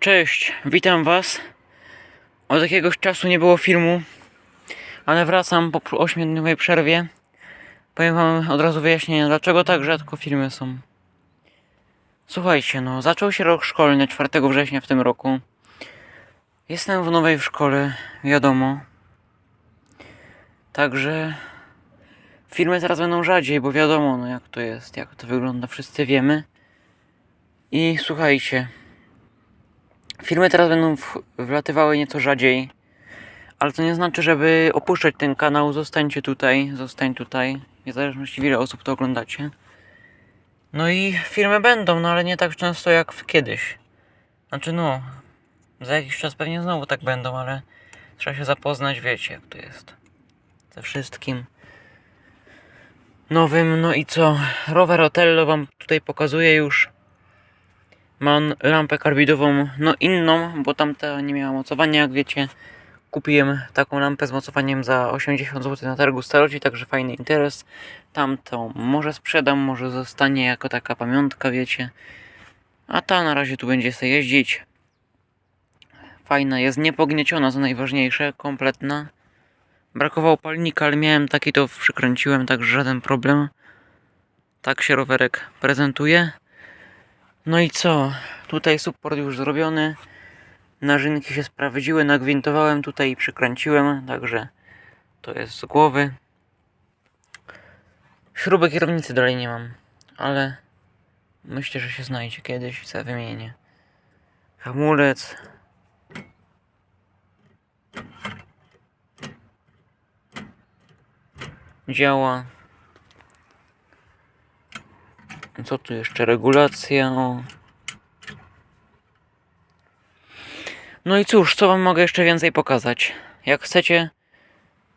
Cześć, witam was. Od jakiegoś czasu nie było filmu, ale wracam po 8-dniowej przerwie. Powiem wam od razu wyjaśnienie, dlaczego tak rzadko filmy są. Słuchajcie, no, zaczął się rok szkolny 4 września w tym roku. Jestem w nowej szkole, wiadomo. Także filmy teraz będą rzadziej, bo wiadomo, no jak to jest, jak to wygląda, wszyscy wiemy. I słuchajcie, Filmy teraz będą wlatywały nieco rzadziej, ale to nie znaczy, żeby opuszczać ten kanał. Zostańcie tutaj, zostań tutaj, w zależności ile osób to oglądacie. No i filmy będą, no ale nie tak często jak kiedyś. Znaczy no, za jakiś czas pewnie znowu tak będą, ale trzeba się zapoznać, wiecie jak to jest. Ze wszystkim. Nowym, no i co? Rower Otello wam tutaj pokazuję już. Mam lampę karbidową, no inną, bo tamta nie miała mocowania, jak wiecie. Kupiłem taką lampę z mocowaniem za 80 zł na targu staroci, także fajny interes. Tamtą może sprzedam, może zostanie jako taka pamiątka, wiecie. A ta na razie tu będzie sobie jeździć. Fajna jest, niepognieciona, co najważniejsze, kompletna. Brakowało palnika, ale miałem taki, to przykręciłem, także żaden problem. Tak się rowerek prezentuje. No i co? Tutaj support już zrobiony. Narzynki się sprawdziły, nagwintowałem tutaj i przykręciłem, także to jest z głowy. Śruby kierownicy dalej nie mam, ale myślę, że się znajdzie kiedyś, za wymienię. Hamulec. Działa. Co tu jeszcze? Regulacja. O. No i cóż, co wam mogę jeszcze więcej pokazać? Jak chcecie,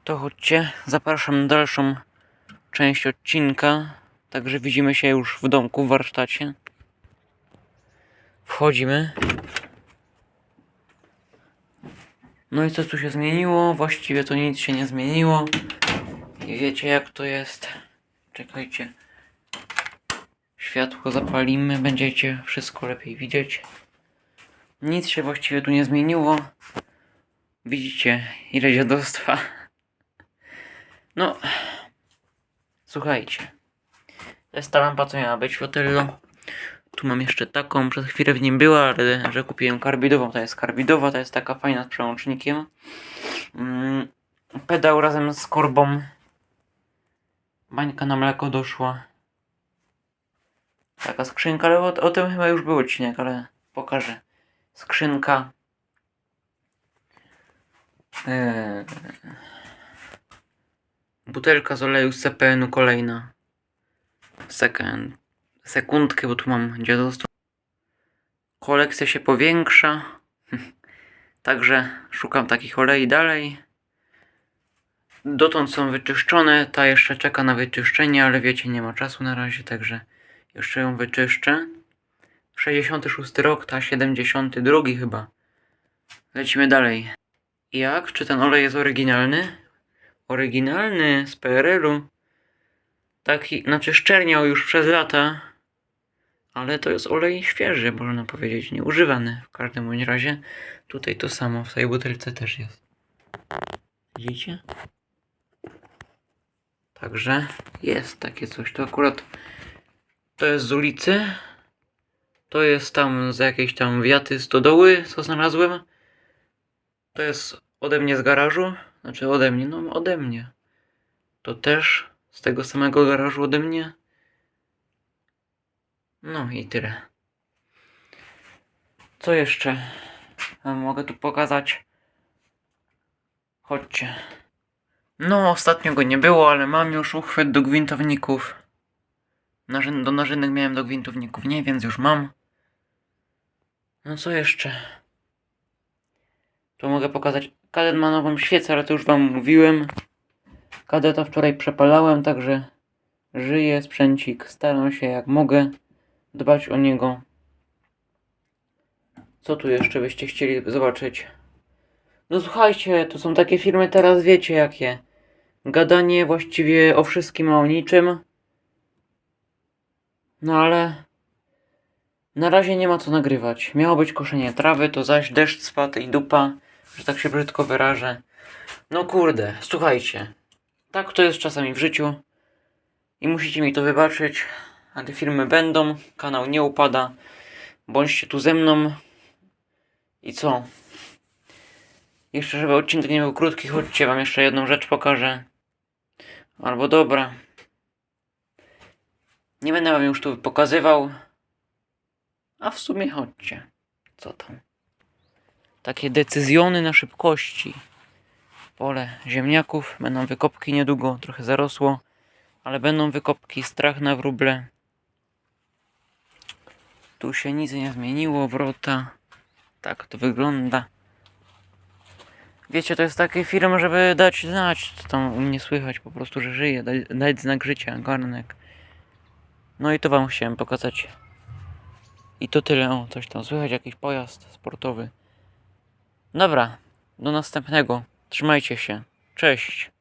to chodźcie. Zapraszam na dalszą część odcinka. Także widzimy się już w domku, w warsztacie. Wchodzimy. No i co tu się zmieniło? Właściwie to nic się nie zmieniło. I wiecie jak to jest. Czekajcie. Światło zapalimy, będziecie wszystko lepiej widzieć. Nic się właściwie tu nie zmieniło. Widzicie, ile dziadostwa. No, słuchajcie. To jest ta lampa, co miała być w Otello. Tu mam jeszcze taką, przez chwilę w nim była, ale że kupiłem karbidową, to jest karbidowa, to jest taka fajna z przełącznikiem. Mm, pedał razem z korbą. Bańka na mleko doszła. Taka skrzynka, ale o, o tym chyba już był odcinek, ale pokażę. Skrzynka. Eee, butelka z oleju z CPN-u kolejna. Sekund, sekundkę, bo tu mam dziadostwo. Kolekcja się powiększa. Także szukam takich olei dalej. Dotąd są wyczyszczone, ta jeszcze czeka na wyczyszczenie, ale wiecie, nie ma czasu na razie, także jeszcze ją wyczyszczę. 66 rok, ta 72 chyba. Lecimy dalej. Jak? Czy ten olej jest oryginalny? Oryginalny z PRL-u. Taki, znaczy szczerniał już przez lata. Ale to jest olej świeży, można powiedzieć, nieużywany. W każdym bądź razie tutaj to samo, w tej butelce też jest. Widzicie? Także jest takie coś. To akurat to jest z ulicy. To jest tam z jakiejś tam wiaty stodoły, co znalazłem. To jest ode mnie z garażu. Znaczy ode mnie, no ode mnie. To też z tego samego garażu ode mnie. No i tyle. Co jeszcze mogę tu pokazać? Chodźcie. No, ostatnio go nie było, ale mam już uchwyt do gwintowników. Do narzynek miałem do gwintowników nie, więc już mam. No co jeszcze? Tu mogę pokazać. Kadet ma nową świecę, ale to już wam mówiłem. Kadeta wczoraj przepalałem, także żyje sprzęcik. Staram się jak mogę dbać o niego. Co tu jeszcze byście chcieli zobaczyć? No słuchajcie, to są takie filmy teraz wiecie jakie. Gadanie właściwie o wszystkim, a o niczym. No ale Na razie nie ma co nagrywać. Miało być koszenie trawy, to zaś deszcz spadł i dupa, że tak się brzydko wyrażę. No kurde, słuchajcie. Tak to jest czasami w życiu. I musicie mi to wybaczyć. A te filmy będą, kanał nie upada. Bądźcie tu ze mną. I co? Jeszcze żeby odcinek nie był krótki, chodźcie wam jeszcze jedną rzecz pokażę. Albo dobra. Nie będę wam już tu pokazywał. A w sumie chodźcie. Co tam? Takie decyzjony na szybkości. Pole ziemniaków, będą wykopki niedługo, trochę zarosło, ale będą wykopki, strach na wróble. Tu się nic nie zmieniło, wrota. Tak to wygląda. Wiecie, to jest taki film, żeby dać znać, co tam u mnie słychać, po prostu, że dać, dać znak życia, garnek. No i to wam chciałem pokazać. I to tyle, o, coś tam słychać, jakiś pojazd sportowy. Dobra, do następnego. Trzymajcie się. Cześć.